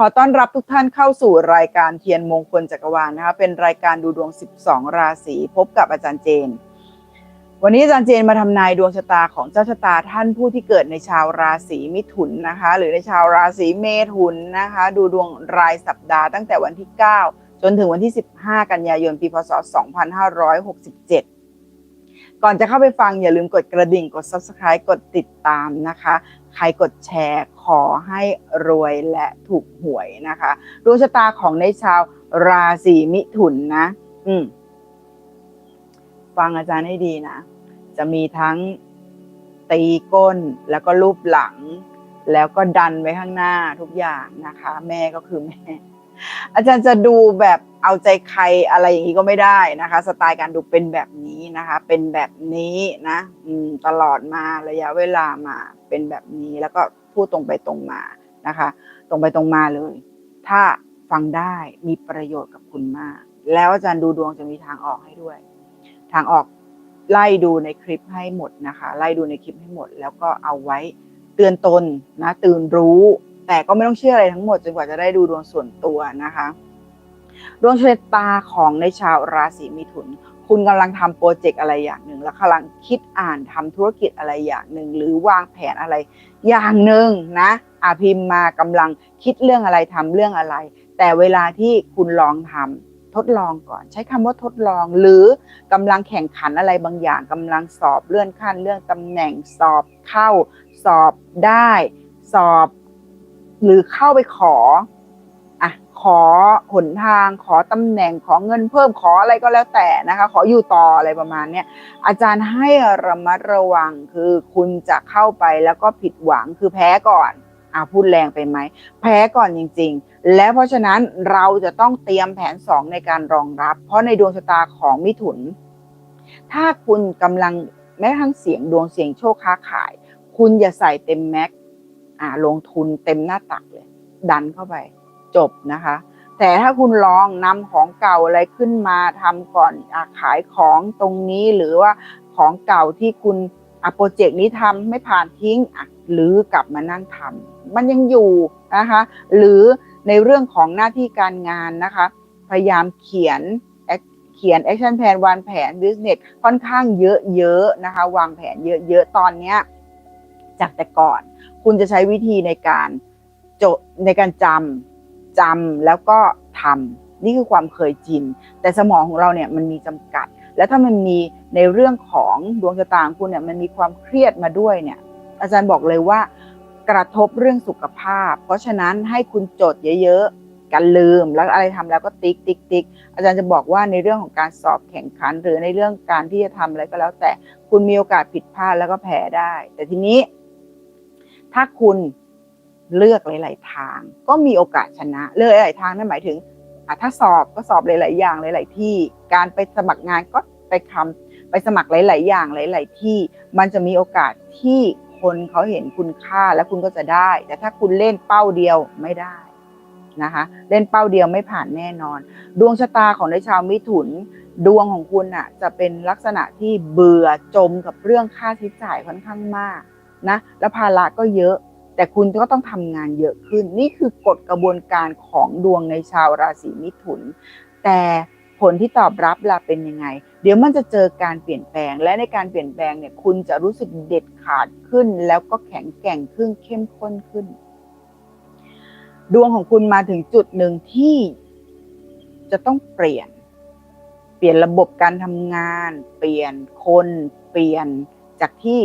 ขอต้อนรับทุกท่านเข้าสู่รายการเทียนมงคลจักรวาลนะคะเป็นรายการดูดวง 12 ราศีพบกับอาจารย์เจน วันนี้อาจารย์เจนมาทำนายดวงชะตาของเจ้าชะตาท่านผู้ที่เกิดในชาวราศีมิถุนนะคะ หรือในชาวราศีเมถุนนะคะ ดูดวงรายสัปดาห์ตั้งแต่วันที่ 9 จนถึงวันที่ 15 กันยายนปีพศ 2567 ก่อนจะเข้าไปฟังอย่าลืมกดกระดิ่งกด subscribe กดติดตามนะคะ ใครกดแชร์ขอให้รวยและถูกหวยนะคะดวงชะตาของในชาวราศีมิถุนนะ อืม ฟังอาจารย์ให้ดีนะ จะมีทั้งตีก้นแล้วก็รูปหลัง แล้วก็ดันไว้ข้างหน้าทุกอย่างนะคะ แม่ก็คือแม่ อาจารย์จะดูแบบเอาใจใครอะไรอย่างนี้ก็ไม่ได้นะคะ สไตล์การดูเป็นแบบนี้นะคะ เป็นแบบนี้นะตลอดมาระยะเวลามาเป็นแบบนี้แล้วก็พูดตรงไปตรงมานะคะ ตรงไปตรงมาเลย ถ้าฟังได้มีประโยชน์กับคุณมาก แล้วอาจารย์ดูดวงจะมีทางออกให้ด้วย ทางออกไล่ดูในคลิปให้หมดนะคะ ไล่ดูในคลิปให้หมด แล้วก็เอาไว้เตือนตนนะตื่นรู้ แต่ก็ไม่ต้องเชื่ออะไรทั้งหมดจนกว่าจะได้ดูดวงส่วนตัวนะคะ ดวงชะตาของในชาวราศีมิถุน คุณกำลังทำโปรเจกต์อะไรอย่างหนึ่ง แล้วกำลังคิดอ่านทำธุรกิจอะไรอย่างหนึ่ง หรือวางแผนอะไรอย่างหนึ่งนะอาพิมมากำลังคิดเรื่องอะไรทำเรื่องอะไร แต่เวลาที่คุณลองทำทดลองก่อน ใช้คำว่าทดลอง หรือกำลังแข่งขันอะไรบางอย่างกำลังสอบเลื่อนขั้นเรื่องตำแหน่งสอบเข้า สอบได้ สอบ หรือเข้าไปขออะขอหนทางขอตำแหน่งขอเงินเพิ่มขออะไรก็แล้วแต่นะคะ ขออยู่ต่ออะไรประมาณเนี้ยอาจารย์ให้ระมัดระวังคือคุณจะเข้าไปแล้วก็ผิดหวังคือแพ้ก่อนอะพูดแรงไปไหม แพ้ก่อนจริง ๆ และเพราะฉะนั้นเราจะต้องเตรียมแผนสองในการรองรับ เพราะในดวงชะตาของมิถุน ถ้าคุณกำลังแม้กระทั่งเสียงดวงเสียงโชคค้าขาย คุณอย่าใส่เต็มแม็ก อ่าลงทุนเต็มหน้าตักเลย ดันเข้าไป จบนะคะ แต่ถ้าคุณลองนำของเก่าอะไรขึ้นมาทำก่อนอขายของตรงนี้หรือว่าของเก่าที่คุณอโปรเจกต์นี้ทำไม่ผ่านทิ้งหรือกลับมานั่งทำมันยังอยู่นะคะ หรือในเรื่องของหน้าที่การงานนะคะ พยายามเขียนเขียน action plan วางแผน business ค่อนข้างเยอะๆนะคะ วางแผนเยอะๆตอนเนี้ยจากแต่ก่อน คุณจะใช้วิธีในการโจในการจำจำแล้วก็ทำนี่คือความเคยชินแต่สมองของเราเนี่ยมันมีจำกัด แล้วถ้ามันมีในเรื่องของดวงชะตาของคุณเนี่ยมันมีความเครียดมาด้วยเนี่ย อาจารย์บอกเลยว่ากระทบเรื่องสุขภาพ เพราะฉะนั้นให้คุณจดเยอะๆกันลืมแล้วอะไรทำแล้วก็ติ๊กติ๊กติ๊กอาจารย์จะบอกว่าในเรื่องของการสอบแข่งขัน หรือในเรื่องการที่จะทำอะไรก็แล้ว แต่คุณมีโอกาสผิดพลาดแล้วก็แพ้ได้ แต่ทีนี้ ถ้าคุณเลือกหลาย ๆ ทาง ก็มีโอกาสชนะ เลือกหลายๆทางนั่นหมายถึงถ้าสอบก็สอบหลาย ๆ อย่างหลาย ๆ ที่ การไปสมัครงานก็ไปคำไปสมัครหลาย ๆ อย่างหลาย ๆ ที่ มันจะมีโอกาสที่คนเขาเห็นคุณค่าแล้วคุณก็จะได้ แต่ถ้าคุณเล่นเป้าเดียวไม่ได้นะคะ เล่นเป้าเดียวไม่ผ่านแน่นอน ดวงชะตาของในชาวมิถุน ดวงของคุณอะจะเป็นลักษณะที่เบื่อจมกับเรื่องค่าใช้จ่ายค่อนข้างมาก นะแล้วภาระก็เยอะ แต่คุณก็ต้องทำงานเยอะขึ้น นี่คือกฎกระบวนการของดวงในชาวราศีมิถุน แต่ผลที่ตอบรับล่ะเป็นยังไง เดี๋ยวมันจะเจอการเปลี่ยนแปลง และในการเปลี่ยนแปลงเนี่ยคุณจะรู้สึกเด็ดขาดขึ้น แล้วก็แข็งแกร่งขึ้นเข้มข้นขึ้น ดวงของคุณมาถึงจุดหนึ่งที่จะต้องเปลี่ยน เปลี่ยนระบบการทำงาน เปลี่ยนคน เปลี่ยนจากที่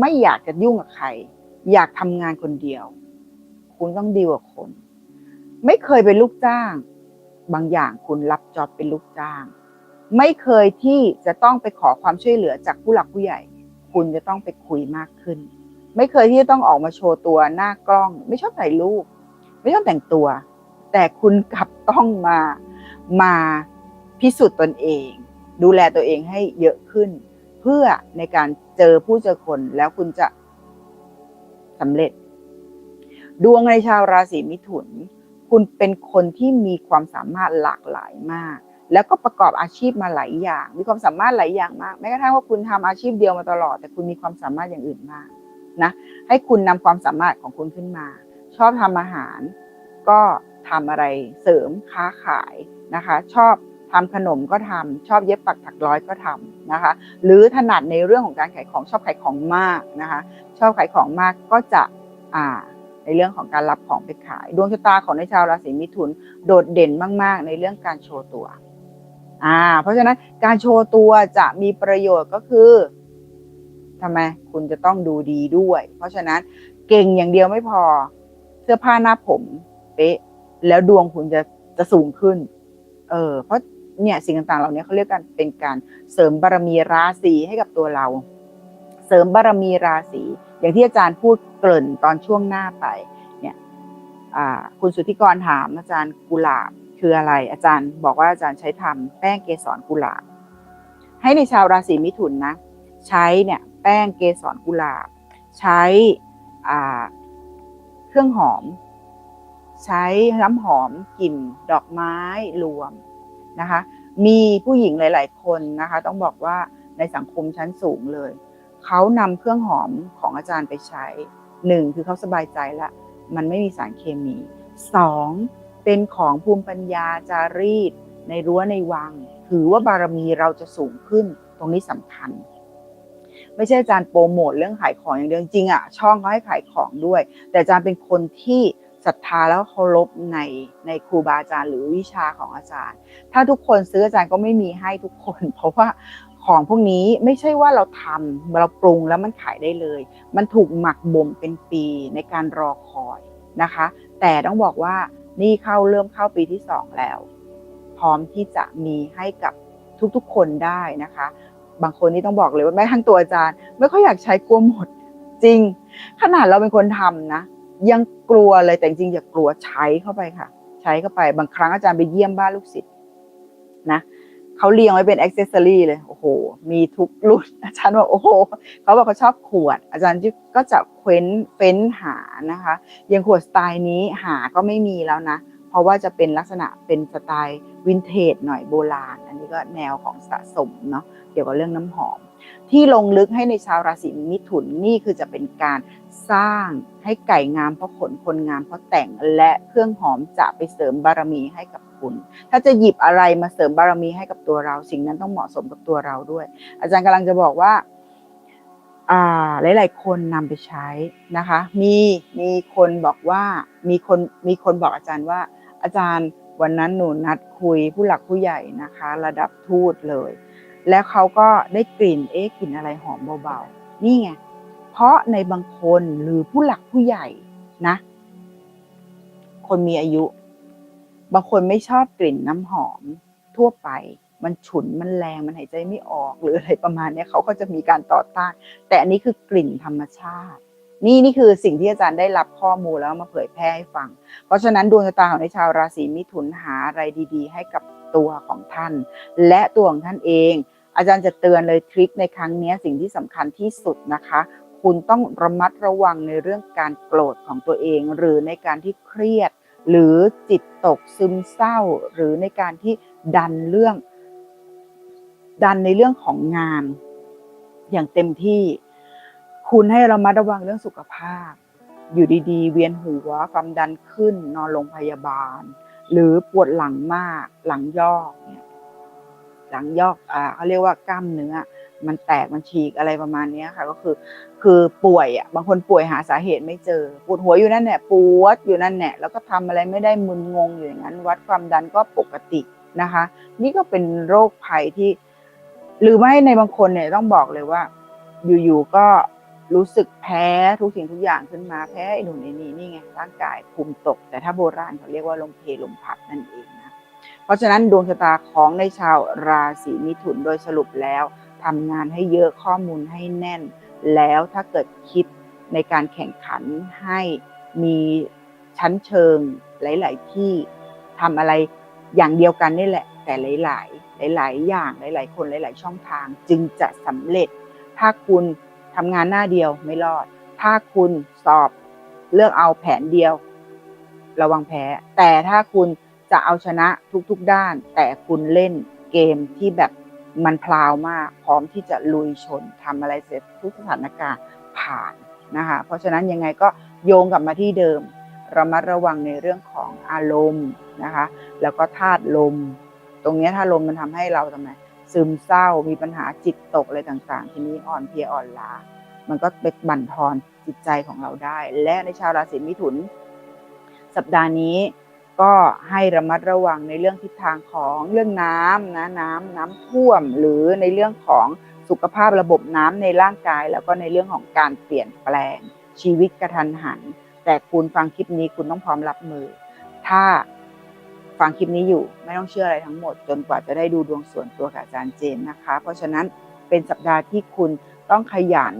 ไม่อยากจะยุ่งกับใคร อยากทำงานคนเดียว คุณต้องดีลกับคน ไม่เคยเป็นลูกจ้าง บางอย่างคุณรับจอบเป็นลูกจ้าง ไม่เคยที่จะต้องไปขอความช่วยเหลือจากผู้หลักผู้ใหญ่ คุณจะต้องไปคุยมากขึ้น ไม่เคยที่จะต้องออกมาโชว์ตัวหน้ากล้อง ไม่ชอบถ่ายรูปไม่ชอบแต่งตัว แต่คุณกลับต้องมามาพิสูจน์ตนเอง ดูแลตัวเองให้เยอะขึ้น พื่อในการเจอผู้เจอคนแล้วคุณจะสำเร็จ ดวงในชาวราศีมิถุน คุณเป็นคนที่มีความสามารถหลากหลายมาก แล้วก็ประกอบอาชีพมาหลายอย่าง มีความสามารถหลายอย่างมากแม้กระทั่งว่าคุณทำอาชีพเดียวมาตลอด แต่คุณมีความสามารถอย่างอื่นมากนะให้คุณนำความสามารถของคุณขึ้นมา ชอบทำอาหารกก็ทำอะไรเสริมค้าขายนะคะ ชอบ ทำขนมก็ทำชอบเย็บปักถักร้อยก็ทำนะคะ หรือถนัดในเรื่องของการขายของชอบขายของมากนะคะ ชอบขายของมากก็จะอ่าในเรื่องของการรับของไปขาย ดวงชะตาของในชาวราศีมิถุนโดดเด่นมาก ๆ ในเรื่องการโชว์ตัวอ่าเพราะฉะนั้นการโชว์ตัวจะมีประโยชน์ก็คือทำไมคุณจะต้องดูดีด้วย เพราะฉะนั้นเก่งอย่างเดียวไม่พอเสื้อผ้าหน้าผม เป๊ะ แล้วดวงคุณจะจะสูงขึ้น เออ เพราะ เนี่ยสิ่งต่างๆเหล่านี้เขาเรียกกันเป็นการเสริมบารมีราศีให้กับตัวเรา เสริมบารมีราศีอย่างที่อาจารย์พูดเกริ่นตอนช่วงหน้าไปเนี่ยคุณสุธิกรถามอาจารย์กุหลาบคืออะไร อาจารย์บอกว่าอาจารย์ใช้ทำแป้งเกสรกุหลาบ ให้ในชาวราศีมิถุนนะ ใช้เนี่ยแป้งเกสรกุหลาบ ใช้เครื่องหอม ใช้น้ำหอมกลิ่นดอกไม้รวม นะคะ มีผู้หญิงหลาย ๆ คนนะคะ ต้องบอกว่าในสังคมชั้นสูงเลย เขานำเครื่องหอมของอาจารย์ไปใช้หนึ่งคือเขาสบายใจละ มันไม่มีสารเคมีสองเป็นของภูมิปัญญาจารีต ในรั้วในวัง ถือว่าบารมีเราจะสูงขึ้นตรงนี้สำคัญ ไม่ใช่อาจารย์โปรโมทเรื่องขายของอย่างเดียวจริงๆอะช่องเขาให้ขายของด้วย แต่อาจารย์เป็นคนที่ ศรัทธาแล้วเคารพในในครูบาอาจารย์หรือวิชาของอาจารย์ ถ้าทุกคนซื้ออาจารย์ก็ไม่มีให้ทุกคน เพราะว่าของพวกนี้ไม่ใช่ว่าเราทำเราปรุงแล้วมันขายได้เลย มันถูกหมักบ่มเป็นปีในการรอคอยนะคะ แต่ต้องบอกว่านี่เข้าเริ่มเข้าปีที่สองแล้ว พร้อมที่จะมีให้กับทุกๆคนได้นะคะ บางคนนี่ต้องบอกเลยว่าแม้ทั้งตัวอาจารย์ ไม่ค่อยอยากใช้กลัวหมดจริง ขนาดเราเป็นคนทำนะ ยังกลัวเลยแต่จริงอย่ากลัวใช้เข้าไปค่ะ ใช้เข้าไปบางครั้งอาจารย์ไปเยี่ยมบ้านลูกศิษย์นะเขาเรียงไว้เป็นอ็อกเซสซอรี่เลยโอ้โห มีทุกรุ่นอาจารย์บอกโอ้โหเขาบอกเขาชอบขวด อาจารย์ก็จะเฟ้นเฟ้นหานะคะย่างขวดสไตล์นี้หาก็ไม่มีแล้วนะ เพราะว่าจะเป็นลักษณะเป็นสไตล์วินเทจหน่อยโบราณ อันนี้ก็แนวของสะสมเนาะเกี่ยวกับเรื่องน้ำหอม ที่ลงลึกให้ในชาวราศีมิถุนนี่คือจะเป็นการสร้างให้ไก่งามเพราะขนคนงามเพราะแต่งและเครื่องหอมจะไปเสริมบารมีให้กับคุณ ถ้าจะหยิบอะไรมาเสริมบารมีให้กับตัวเรา สิ่งนั้นต้องเหมาะสมกับตัวเราด้วย อาจารย์กำลังจะบอกว่าอ่ายหลายคนนำไปใช้นะคะ มีมีคนบอกว่ามีคนมีคนบอกอาจารย์ว่า อาจารย์วันนั้นหนูนัดคุยผู้หลักผู้ใหญ่นะคะ ระดับทูตเลย แล้วเขาก็ได้กลิ่นเอ๊ะกลิ่นอะไรหอมเบาๆ นี่ไง เพราะในบางคนหรือผู้หลักผู้ใหญ่นะ คนมีอายุ บางคนไม่ชอบกลิ่นน้ำหอมทั่วไป มันฉุนมันแรงมันหายใจไม่ออกหรืออะไรประมาณนี้เขาก็จะมีการต่อต้าน แต่อันนี้คือกลิ่นธรรมชาตินี่นี่คือสิ่งที่อาจารย์ได้รับข้อมูลแล้วมาเผยแพร่ให้ฟัง เพราะฉะนั้นดวงชะตาของในชาวราศีมิถุนหาอะไรดี ๆ ให้กับ ตัวของท่าน และตัวของท่านเอง อาจารย์จะเตือนเลยทริคในครั้งนี้สิ่งที่สำคัญที่สุดนะคะ คุณต้องระมัดระวังในเรื่องการโกรธของตัวเอง หรือในการที่เครียด หรือจิตตกซึมเศร้า หรือในการที่ดันเรื่อง ดันในเรื่องของงาน อย่างเต็มที่ คุณให้ระมัดระวังเรื่องสุขภาพ อยู่ดีๆ เวียนหัวความดันขึ้นนอนโรงพยาบาล หรือปวดหลังมากหลังยอกเนี่ยหลังยอกอ่าเขาเรียกว่ากล้ามเนื้อ มันแตกมันฉีกอะไรประมาณเนี้ยค่ะ ก็คือ คือป่วยอะบางคนป่วยหาสาเหตุไม่เจอปวดหัวอยู่นั่นแหละปวดอยู่นั่นแหละแล้วก็ทำอะไรไม่ได้มึนงงอยู่อย่างนั้น วัดความดันก็ปกตินะคะ นี่ก็เป็นโรคภัยที่ หรือไม่ในบางคนเนี่ยต้องบอกเลยว่า อยู่ๆก็ รู้สึกแพ้ทุกสิ่งทุกอย่างขึ้นมาแพ้ไอ้หนุนไอ้นี่นี่ไงร่างกายภูมิตก แต่ถ้าโบราณเขาเรียกว่าลมเพลลมพัดนั่นเองนะเพราะฉะนั้นดวงชะตาของในชาวราศีมิถุนโดยสรุปแล้วทำงานให้เยอะข้อมูลให้แน่น แล้วถ้าเกิดคิดในการแข่งขันให้มีชั้นเชิงหลาย ๆ ที่ทำอะไรอย่างเดียวกันนี่แหละ แต่หลาย ๆ หลาย ๆ อย่างหลาย ๆ คนหลาย ๆ ช่องทางจึงจะสำเร็จ ถ้าคุณ ทำงานหน้าเดียวไม่รอด ถ้าคุณสอบเลือกเอาแผนเดียว ระวังแพ้ แต่ถ้าคุณจะเอาชนะทุกๆด้าน แต่คุณเล่นเกมที่แบบมันพลาวมาก พร้อมที่จะลุยชนทำอะไรเสร็จทุกสถานการณ์ผ่านนะคะ เพราะฉะนั้นยังไงก็โยงกลับมาที่เดิมระมัดระวังในเรื่องของอารมณ์นะคะ แล้วก็ธาตุลม ตรงนี้ธาตุลมมันทำให้เราทำไม ซึมเศร้า มีปัญหาจิตตกอะไรต่างๆ ทีนี้อ่อนเพลียอ่อนล้า มันก็ไปบั่นทอนจิตใจของเราได้ และในชาวราศีมิถุน สัปดาห์นี้ก็ให้ระมัดระวังในเรื่องทิศทางของเรื่องน้ำนะน้ำน้ำท่วม หรือในเรื่องของสุขภาพระบบน้ำในร่างกาย แล้วก็ในเรื่องของการเปลี่ยนแปลงชีวิตกระทันหัน แต่คุณฟังคลิปนี้คุณต้องพร้อมรับมือ ถ้า ฟังคลิปนี้อยู่ไม่ต้องเชื่ออะไรทั้งหมด จนกว่าจะได้ดูดวงส่วนตัวกับอาจารย์เจนนะคะ เพราะฉะนั้นเป็นสัปดาห์ที่คุณต้องขยัน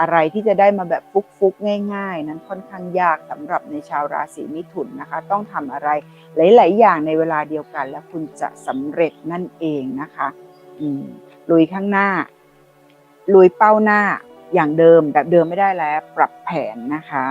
อะไรที่จะได้มาแบบฟุกๆ ง่าย ๆ นั้นค่อนข้างยากสำหรับในชาวราศีมิถุนนะคะ ต้องทำอะไรหลาย ๆ อย่างในเวลาเดียวกัน แล้วคุณจะสำเร็จนั่นเองนะคะอืมลุยข้างหน้า ลุยเป้าหน้าอย่างเดิมแบบเดิมไม่ได้แล้ว ปรับแผนนะคะ